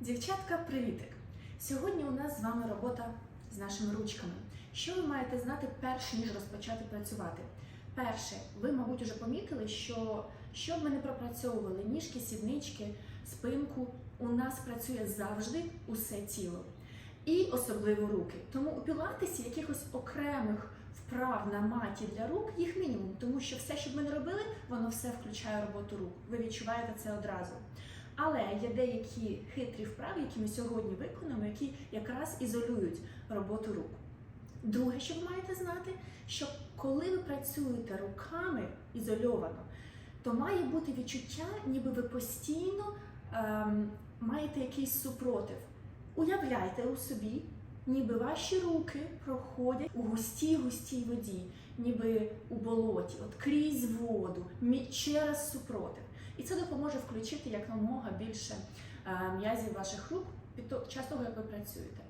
Дівчатка, привітик! Сьогодні у нас з вами робота з нашими ручками. Що ви маєте знати перш ніж розпочати працювати? Перше, ви, мабуть, уже помітили, що що б ми не пропрацьовували ніжки, сіднички, спинку, у нас працює завжди усе тіло. І особливо руки. Тому у пілатесі якихось окремих вправ на маті для рук їх мінімум, тому що все, що б ми не робили, воно все включає роботу рук. Ви відчуваєте це одразу. Але є деякі хитрі вправи, які ми сьогодні виконуємо, які якраз ізолюють роботу рук. Друге, що ви маєте знати, що коли ви працюєте руками ізольовано, то має бути відчуття, ніби ви постійно ем, маєте якийсь супротив. Уявляйте у собі, ніби ваші руки проходять у густій густій воді, ніби у болоті, от крізь воду, через супротив. І це допоможе включити якомога більше е, м'язів ваших рук під час того, як ви працюєте.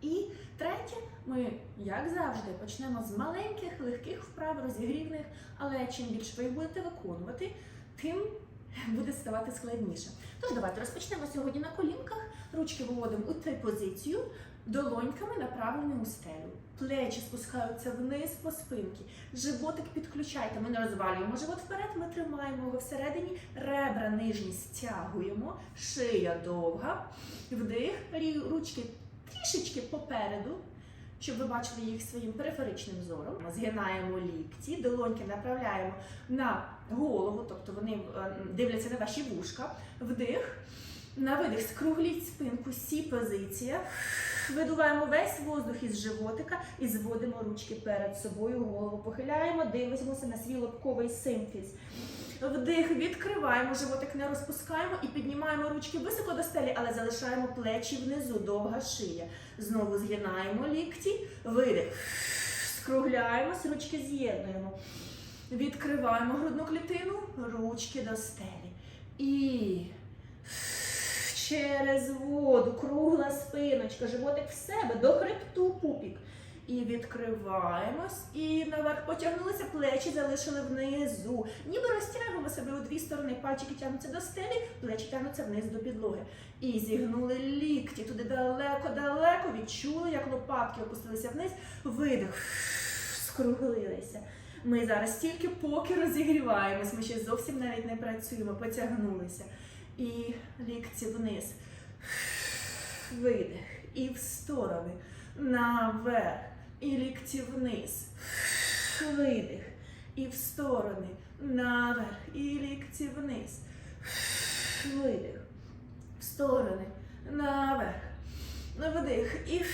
І третє, ми, як завжди, почнемо з маленьких, легких вправ, розігрівних, але чим більше ви їх будете виконувати, тим буде ставати складніше. Тож давайте розпочнемо сьогодні на колінках. Ручки виводимо у Т позицію, долоньками направлені у стелю. Плечі спускаються вниз по спинці. Животик підключайте. Ми не розвалюємо живот вперед, ми тримаємо його всередині, ребра нижні стягуємо, шия довга. Вдих, ручки трішечки попереду, щоб ви бачили їх своїм периферичним зором. Згинаємо лікті, долоньки направляємо на голову, тобто вони е, дивляться на ваші вушка. Вдих. На видих скругліть спинку, сі позиція. Видуваємо весь воздух із животика і зводимо ручки перед собою, голову похиляємо, дивимося на свій лобковий симфіз. Вдих, відкриваємо животик, не розпускаємо і піднімаємо ручки високо до стелі, але залишаємо плечі внизу, довга шия. Знову згинаємо лікті, видих. Скругляємось, ручки з'єднуємо. Відкриваємо грудну клітину, ручки до стелі. І через воду, кругла спиночка, животик в себе, до хребту пупік. І відкриваємось, і наверх потягнулися, плечі залишили внизу. Ніби розтягуємо себе у дві сторони, пальчики тягнуться до стелі, плечі тягнуться вниз до підлоги. І зігнули лікті туди далеко-далеко, відчули, як лопатки опустилися вниз, видих, скруглилися. Ми зараз тільки поки розігріваємось, ми ще зовсім навіть не працюємо, потягнулися. І лікті вниз. Видих. І в сторони. Наверх. І лікті вниз. Видих. І в сторони. Наверх. І лікті вниз. Видих. В сторони. Наверх. Вдих. І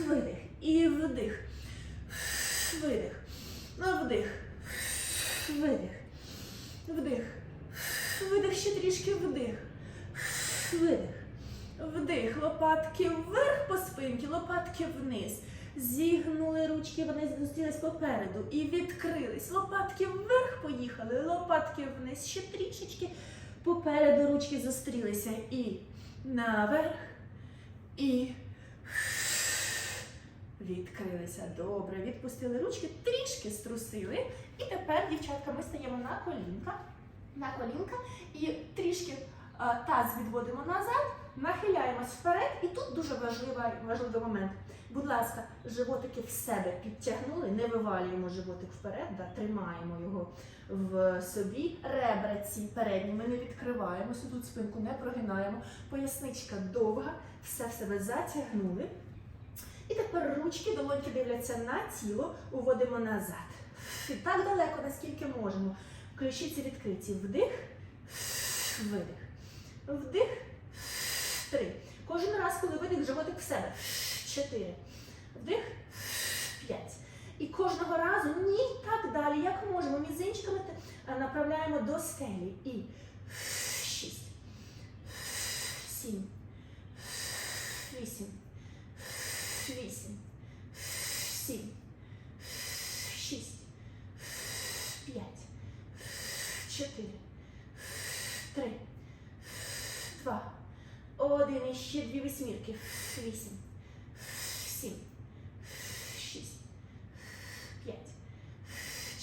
видих. І вдих. Видих. Вдих. Видих. Вдих. Видих ще трішки вдих. Видих. Вдих. Лопатки вверх по спинці, лопатки вниз. Зігнули ручки, вони зустрілись попереду і відкрились. Лопатки вверх поїхали, лопатки вниз. Ще трішечки попереду ручки зустрілися. І наверх. І відкрилися. Добре. Відпустили ручки, трішки струсили. І тепер, дівчатка, ми стаємо на колінка. На колінка і трішки таз відводимо назад, нахиляємось вперед. І тут дуже важливий, важливий момент. Будь ласка, животики в себе підтягнули, не вивалюємо животик вперед, да, тримаємо його в собі. Ребра ці передні ми не відкриваємося, тут спинку не прогинаємо. Поясничка довга, все в себе затягнули. І тепер ручки, долоньки дивляться на тіло, уводимо назад. І так далеко, наскільки можемо. Ключиці відкриті. Вдих, видих. Вдих. Три. Кожен раз, коли видих, животик в себе. Чотири. Вдих. П'ять. І кожного разу ні так далі, як можемо. Мізинчиками направляємо до стелі. І шість. Сім. Вісім. Вісім. Сім. Шість. П'ять. Чотири. Три. Два. Один. І ще дві восьмірки. Вісім. Сім. Шість. П'ять.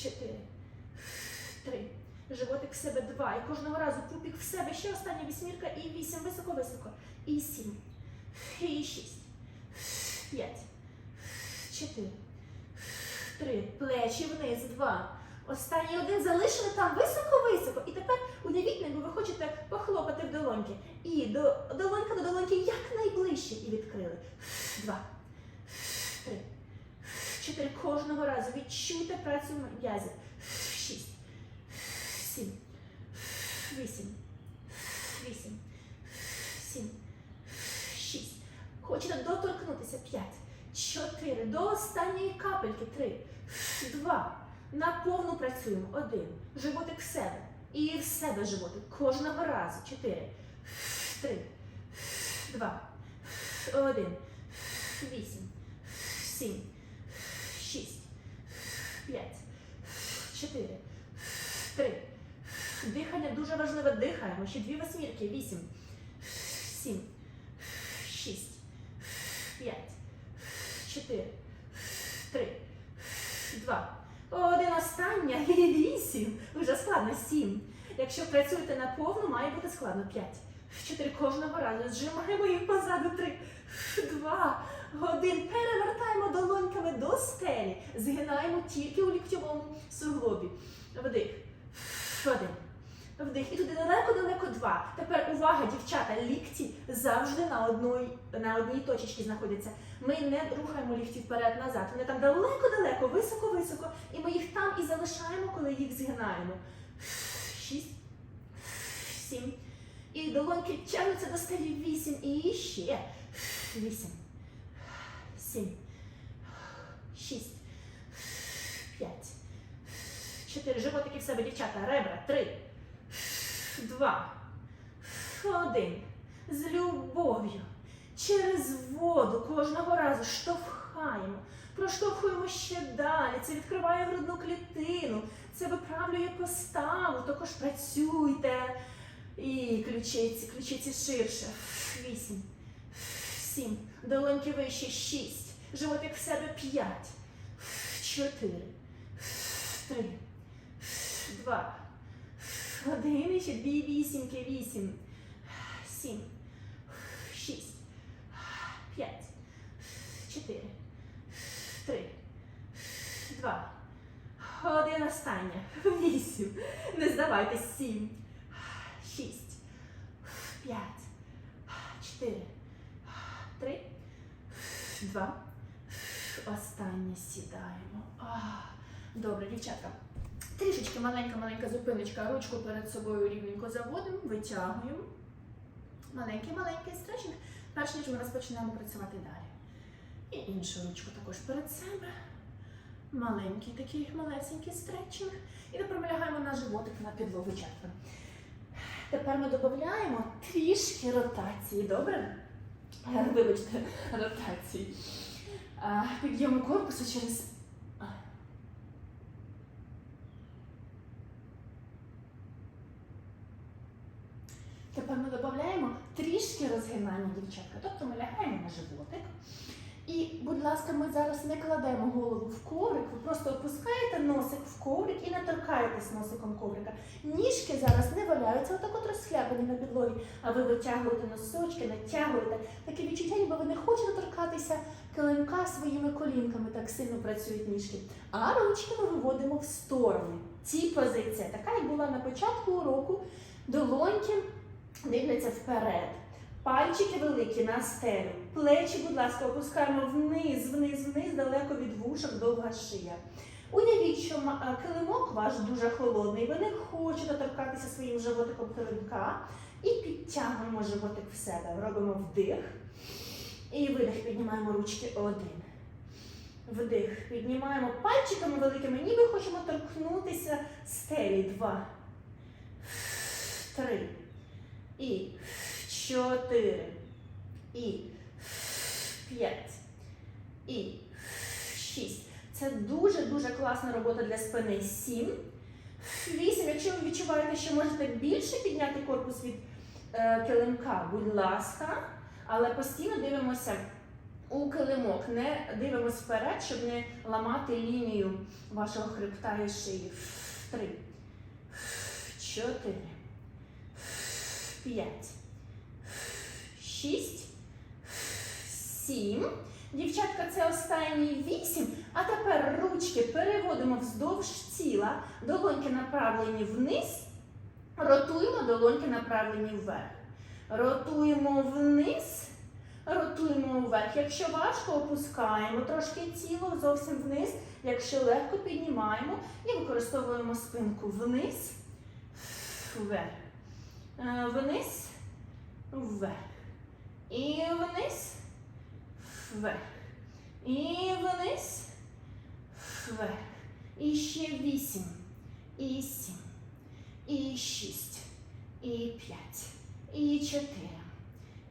Чотири. Три. Животик в себе два. І кожного разу пупік в себе. Ще остання вісьмірка і вісім. Високо-високо. І сім. І шість. П'ять. Чотири. Три. Плечі вниз. Два. Останній один залишили там високо-високо. І тепер уявіть, ніби ви хочете похлопати в долоньки. І до долонька до долоньки якнайближче. І відкрили. Два. Три. Чотири. Кожного разу відчуйте працю м'язів. Шість. Сім. Вісім. Вісім. Сім. Шість. Хочете доторкнутися. П'ять. Чотири. До останньої капельки. Три. Два. На повну працюємо. Один. Животик в себе. І в себе животик. Кожного разу. Чотири. Три. Два. Один. Вісім. Сім. Шість. П'ять. Чотири. Три. Дихання дуже важливе. Дихаємо. Ще дві восьмірки. Вісім. Сім. 7. Якщо працюєте на повну, має бути складно 5. 4 кожного разу. Зжимаємо їх позаду 3, 2, 1. Перевертаємо долоньками до стелі. Згинаємо тільки у ліктьовому суглобі. Вдих. Один. Вдих. І туди далеко-далеко два. Тепер увага, дівчата, лікті завжди на одній на одній точечці знаходяться. Ми не рухаємо лікті вперед-назад. Вони там далеко-далеко, високо-високо. І ми їх там і залишаємо, коли їх згинаємо. Шість. Сім. І долоньки тягнуться до стелі. Вісім. І ще. Вісім. Сім. Шість. П'ять. Чотири. Животики в себе, дівчата. Ребра. Три. Два. Один. З любов'ю. Через воду кожного разу штовхаємо. Проштовхуємо ще далі. Це відкриває грудну клітину. Це виправлює поставу. Також працюйте. І ключиці, ключиці ширше. Вісім. Сім. Долоньки вище. Шість. Животик в себе п'ять. Чотири. Три. Два. Один. І ще дві вісімки. Вісім. Сім. Шість. П'ять. Чотири. Три. Два. Один остання. Вісім. Не здавайтесь. Сім. Шість. П'ять. Чотири. Три. Два. Останнє сідаємо. Добре, дівчатка. Трішечки маленька-маленька зупиночка. Ручку перед собою рівненько заводимо, витягуємо. Маленький-маленький стретчинг, перш ніж ми розпочнемо працювати далі. І іншу ручку також перед себе. Маленький такий малесенький стретчинг. І тепер ми лягаємо на животик на підлогу дівчатка. Тепер ми додаємо трішки ротації, добре? Е, Вибачте, ротації. А, Підйому корпусу через. Тепер ми додаємо трішки розгинання дівчатка. Тобто ми лягаємо на животик. І, будь ласка, ми зараз не кладемо голову в коврик, ви просто опускаєте носик в коврик і не торкаєтесь носиком коврика. Ніжки зараз не валяються, отак от розхляпані на підлогі, а ви витягуєте носочки, натягуєте. Таке відчуття, ніби ви не хочете торкатися килимка своїми колінками, так сильно працюють ніжки. А ручки ми виводимо в сторони. Ці позиція, така як була на початку уроку, долоньки дивляться вперед. Пальчики великі на стелю. Плечі, будь ласка, опускаємо вниз, вниз, вниз, далеко від вушок, довга шия. Уявіть, що килимок ваш дуже холодний, ви не хочете торкатися своїм животиком килимка. І підтягуємо животик в себе. Робимо вдих. І видих, піднімаємо ручки один. Вдих. Піднімаємо пальчиками великими, ніби хочемо торкнутися стелі. Два. Три. І чотири. І п'ять. І шість. Це дуже-дуже класна робота для спини. Сім. Вісім. Якщо ви відчуваєте, що можете більше підняти корпус від е, килимка, будь ласка, але постійно дивимося у килимок. Не дивимося вперед, щоб не ламати лінію вашого хребта і шиї. Три. чотири, п'ять, шість, сім. Дівчатка, це останній вісім. А тепер ручки переводимо вздовж тіла, долоньки направлені вниз, ротуємо, долоньки направлені вверх. Ротуємо вниз, ротуємо вверх. Якщо важко, опускаємо трошки тіло зовсім вниз. Якщо легко піднімаємо і використовуємо спинку вниз, вверх. Е, Вниз, вверх. І вниз, вверх. І вниз, вверх. І ще вісім. І сім. І шість. І п'ять. І чотири.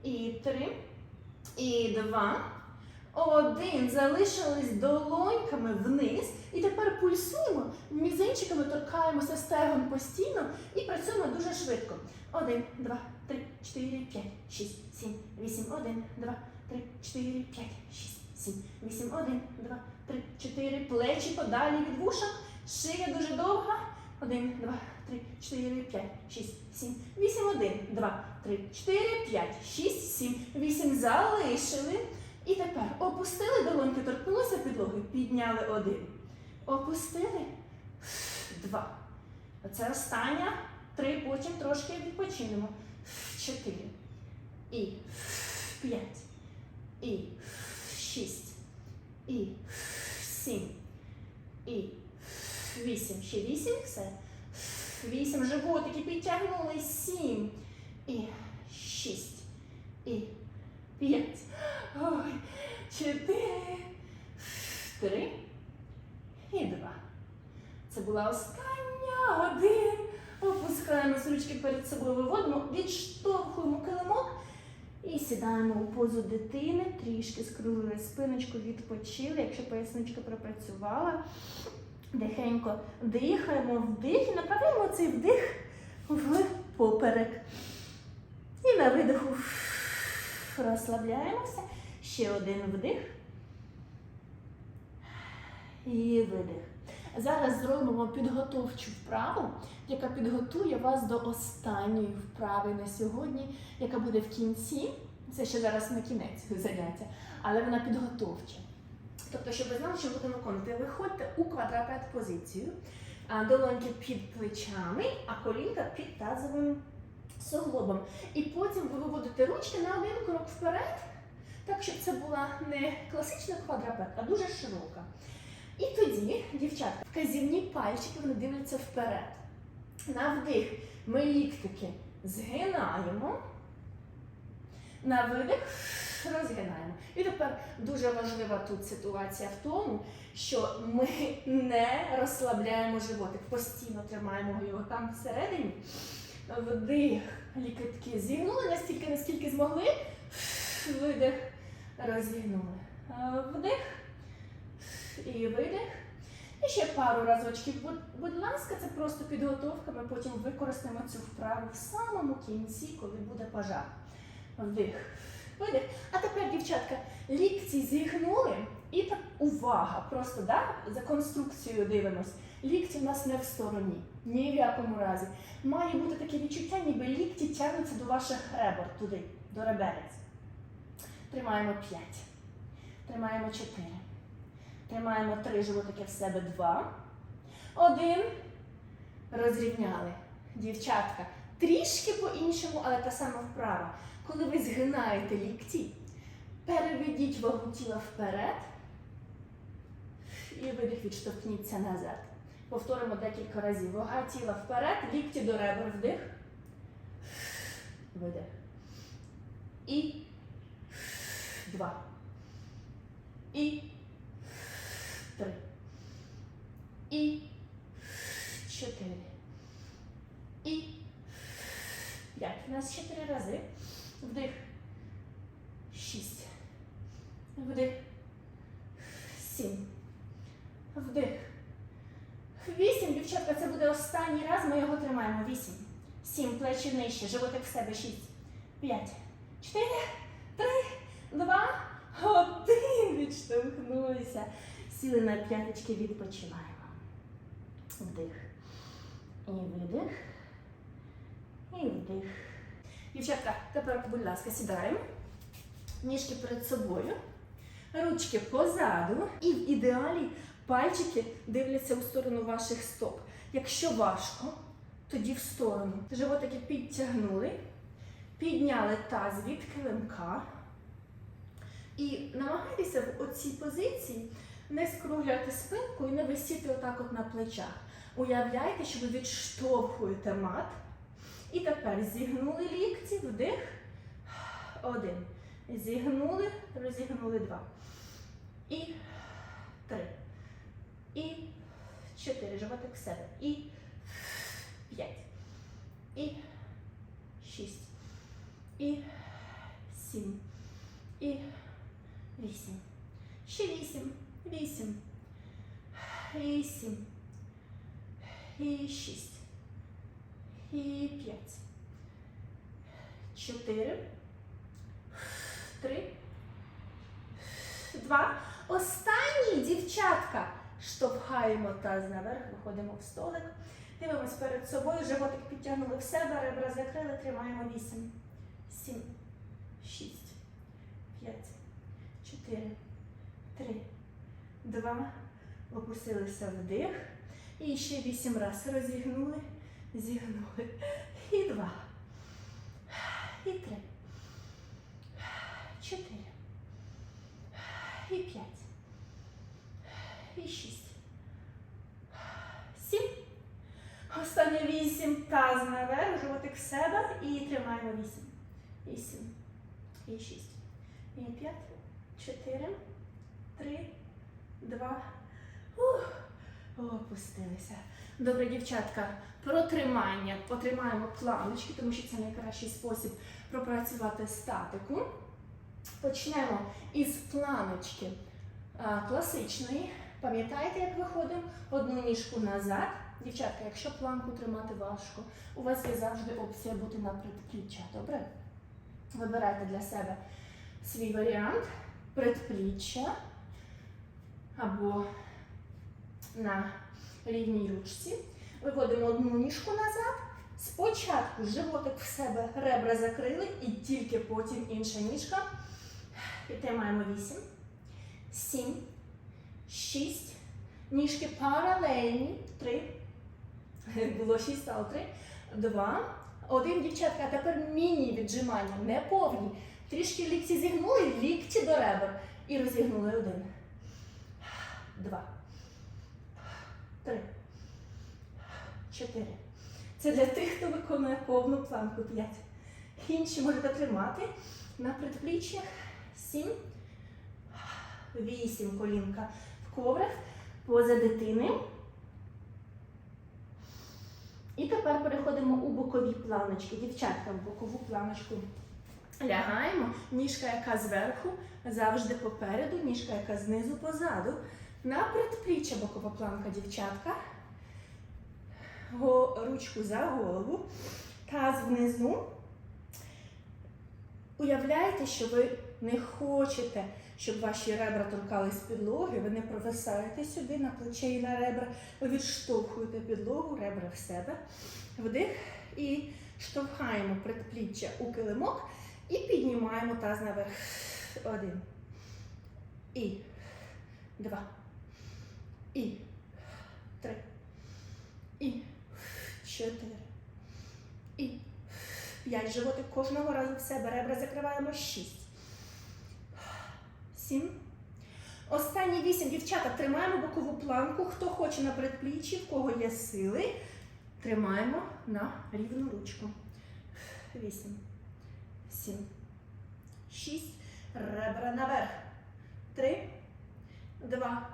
І три. І два. Один. Залишились долоньками вниз. І тепер пульсуємо, мізинчиками торкаємося стегон постійно і працюємо дуже швидко. Один, два, три, чотири, п'ять, шість, сім, вісім, один, два, три, чотири, п'ять, шість, сім, вісім, один, два, три, чотири. Плечі подалі від вушок. Шия дуже довга. Один, два, три, чотири, п'ять, шість, сім, вісім, один, два, три, чотири, п'ять, шість, сім, вісім. Залишили. І тепер опустили долоньки, торкнулися підлоги, підняли один. Опустили два. Оце остання. Три, потім трошки відпочинемо. Чотири. І п'ять. І шість. І сім. І вісім. Ще вісім. Все. Вісім. Животики підтягнули. Сім. І шість. І п'ять. Ой. Чотири. Три. І два. Це була остання один. Опускаємо ручки перед собою, виводимо, відштовхуємо килимок і сідаємо у позу дитини, трішки скруглили спиночку, відпочили, якщо поясничка пропрацювала. Дихенько дихаємо, вдих і направляємо цей вдих в поперек. І на видиху розслабляємося. Ще один вдих. І видих. Зараз зробимо підготовчу вправу, яка підготує вас до останньої вправи на сьогодні, яка буде в кінці. Це ще зараз на кінець заняття, але вона підготовча. Тобто, щоб ви знали, що будемо виконувати, виходьте у квадрапет позицію, долоньки під плечами, а колінка під тазовим суглобом. І потім ви виводите ручки на один крок вперед, так щоб це була не класична квадрапет, а дуже широка. І тоді, дівчатка, вказівні пальчики вони дивляться вперед. На вдих ми ліктики згинаємо. На видих розгинаємо. І тепер дуже важлива тут ситуація в тому, що ми не розслабляємо животик, постійно тримаємо його там всередині. Вдих, лікотки зігнули настільки, наскільки змогли. Видих, розігнули. Вдих і видих. І ще пару разочків. Будь, ласка, це просто підготовка. Ми потім використаємо цю вправу в самому кінці, коли буде пожар. Вдих. Видих. А тепер, дівчатка, лікці зігнули. І так увага! Просто да, за конструкцією дивимось. Лікті в нас не в стороні. Ні в якому разі. Має бути таке відчуття, ніби лікті тягнуться до ваших ребер, туди, до реберець. Тримаємо 5. Тримаємо 4. Тримаємо три животики в себе. Два. Один. Розрівняли. Дівчатка. Трішки по-іншому, але та сама вправа. Коли ви згинаєте лікті, переведіть вагу тіла вперед. І видих відштовхніться назад. Повторимо декілька разів. Вага тіла вперед, лікті до ребер вдих. Видих. І два. І три. І чотири. І п'ять. У нас ще три рази. Вдих. Шість. Вдих. Сім. Вдих. Вісім, дівчатка, це буде останній раз. Ми його тримаємо. Вісім. Сім. Плечі нижче. Животик в себе. Шість. П'ять. Чотири. Три. Два. Один. Відштовхнулися. Сіли на п'яточки, відпочиваємо. Вдих. І видих. І вдих. Дівчатка, тепер, будь ласка, сідаємо. Ніжки перед собою, ручки позаду. І в ідеалі пальчики дивляться у сторону ваших стоп. Якщо важко, тоді в сторону. Животики підтягнули, підняли таз від килимка. І намагайтеся в оцій позиції не скругляти спинку і не висіти отак от на плечах. Уявляйте, що ви відштовхуєте мат. І тепер зігнули лікті, вдих. Один. Зігнули, розігнули два. І три. І чотири. Животик в себе. І п'ять. І шість. І сім. І вісім. Ще вісім. Вісім. І сім. І шість. І п'ять. Чотири. Три. Два. Останній, дівчатка. Штовхаємо таз наверх, виходимо в столик. Дивимось перед собою, животик підтягнули в себе, ребра закрили, тримаємо вісім. Сім. Шість. П'ять. Чотири. Три. Два. Опустилися вдих. І ще вісім разів розігнули, зігнули. І два. І три. Чотири. І п'ять. І шість. Сім. Останнє вісім. Таз наверх, животик в себе. І тримаємо вісім. І сім. І шість. І п'ять. Чотири. Три. Два. Ух. Опустилися. Добре, дівчатка, протримання. Потримаємо планочки, тому що це найкращий спосіб пропрацювати статику. Почнемо із планочки а, класичної. Пам'ятаєте, як виходимо? Одну ніжку назад. Дівчатка, якщо планку тримати важко, у вас є завжди опція бути на предпліччя. Добре? Вибирайте для себе свій варіант предпліччя або на рівній ручці. Виводимо одну ніжку назад. Спочатку животик в себе ребра закрили і тільки потім інша ніжка. Підтримаємо 8, 7, 6. Ніжки паралельні. 3. Було 6, стало 3. 2. Один, дівчатка, а тепер міні-віджимання, не повні. Трішки лікті зігнули, лікті до ребер. І розігнули один. Два. Три. Чотири. Це для тих, хто виконує повну планку. П'ять. Інші можете тримати на предпліччях. Сім. Вісім. Колінка в коврах. Поза дитини. І тепер переходимо у бокові планочки. Дівчатка, в бокову планочку лягаємо. Ніжка, яка зверху, завжди попереду, ніжка, яка знизу позаду. На предпліччя бокова планка, дівчатка. Ручку за голову, таз внизу. Уявляйте, що ви не хочете, щоб ваші ребра торкались підлоги, ви не провисаєте сюди на плече і на ребра. Ви відштовхуєте підлогу, ребра в себе. Вдих і штовхаємо предпліччя у килимок і піднімаємо таз наверх. Один. І два. І три. І чотири. І п'ять. Животик кожного разу в себе. Ребра закриваємо. Шість. Сім. Останні вісім. Дівчата, тримаємо бокову планку. Хто хоче на предпліччі, в кого є сили. Тримаємо на рівну ручку. Вісім. Сім. Шість. Ребра наверх. Три. Два.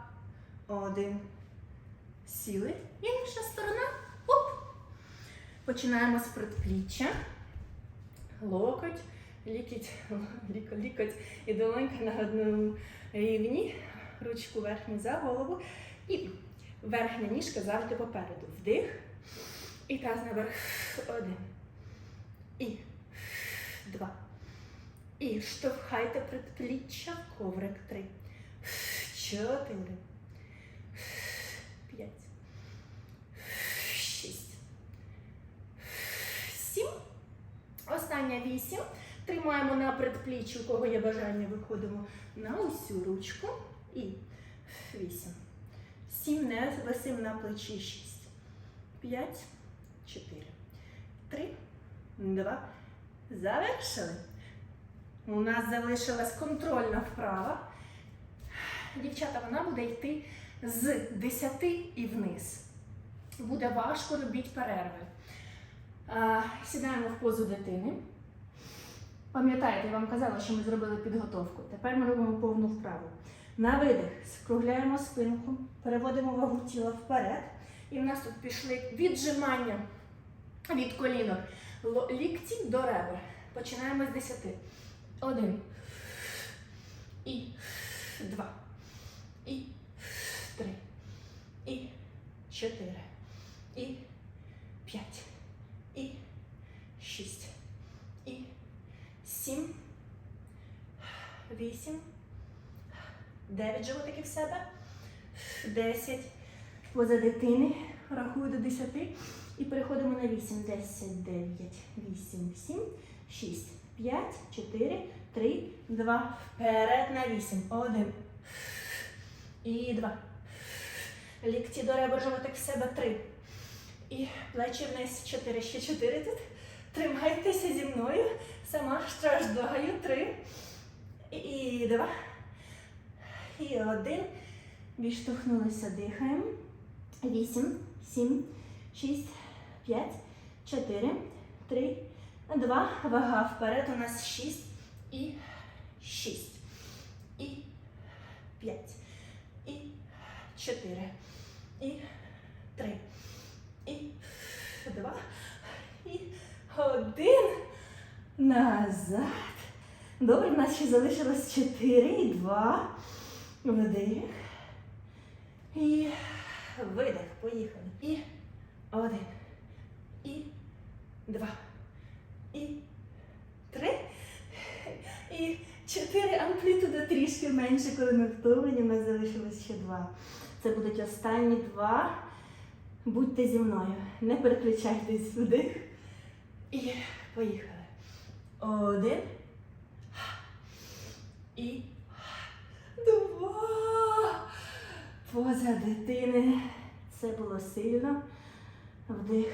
Один. Сіли. Інша сторона. Оп. Починаємо з предпліччя. Локоть, лікоть, лікоть і долонька на одному рівні. Ручку верхню за голову. І верхня ніжка завжди попереду. Вдих. І таз наверх. Один. І два. І штовхайте предпліччя коврик. Три. Чотири. П'ять. Шість. Сім. Остання вісім. Тримаємо на предпліччі, у кого є бажання, виходимо на усю ручку. І вісім. Сім, не висим на плечі. Шість. П'ять, чотири. Три, два. Завершили. У нас залишилась контрольна вправа. Дівчата, вона буде йти з 10 і вниз. Буде важко робіть перерви. Сідаємо в позу дитини. Пам'ятаєте, я вам казала, що ми зробили підготовку. Тепер ми робимо повну вправу. На видих скругляємо спинку, переводимо вагу тіла вперед. І в нас тут пішли віджимання від колінок. Лікті до ребер. Починаємо з 10. Один. І два. І три. І чотири. І п'ять. І шість. І сім. Вісім. Дев'ять животиків в себе. Десять. Поза дитини. Рахую до десяти. І переходимо на вісім. Десять, дев'ять, вісім, сім, шість, п'ять, чотири, три, два. Вперед на вісім. Один. І два. Лікті до ребер, животик в себе. Три. І плечі вниз. Чотири. Ще чотири тут. Тримайтеся зі мною. Сама страждаю. Три. І два. І один. Відштовхнулися, дихаємо. Вісім, сім, шість, п'ять, чотири, три, два. Вага вперед. У нас шість і шість. І п'ять. І чотири. І три. І два. І один. Назад. Добре, в нас ще залишилось чотири і два. Вдих. І видих. Поїхали. І один. І два. І три. І чотири. Амплітуда трішки менше, коли ми втомлені. У нас залишилось ще два. Це будуть останні два. Будьте зі мною. Не переключайтесь вдих. І поїхали. Один. І два. Поза дитини. Це було сильно. Вдих,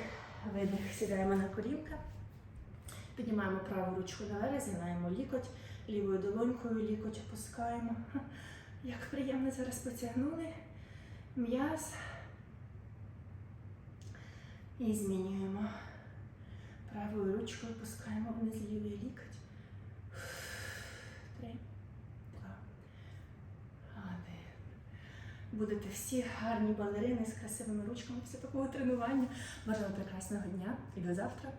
видих. Сідаємо на колінка. Піднімаємо праву ручку наверх, згинаємо лікоть, лівою долонькою лікоть опускаємо. Як приємно зараз потягнули м'яз. І змінюємо. Правою ручкою опускаємо вниз лівий лікоть. Три, два, один. Будете всі гарні балерини з красивими ручками після такого тренування. Бажаю прекрасного дня і до завтра.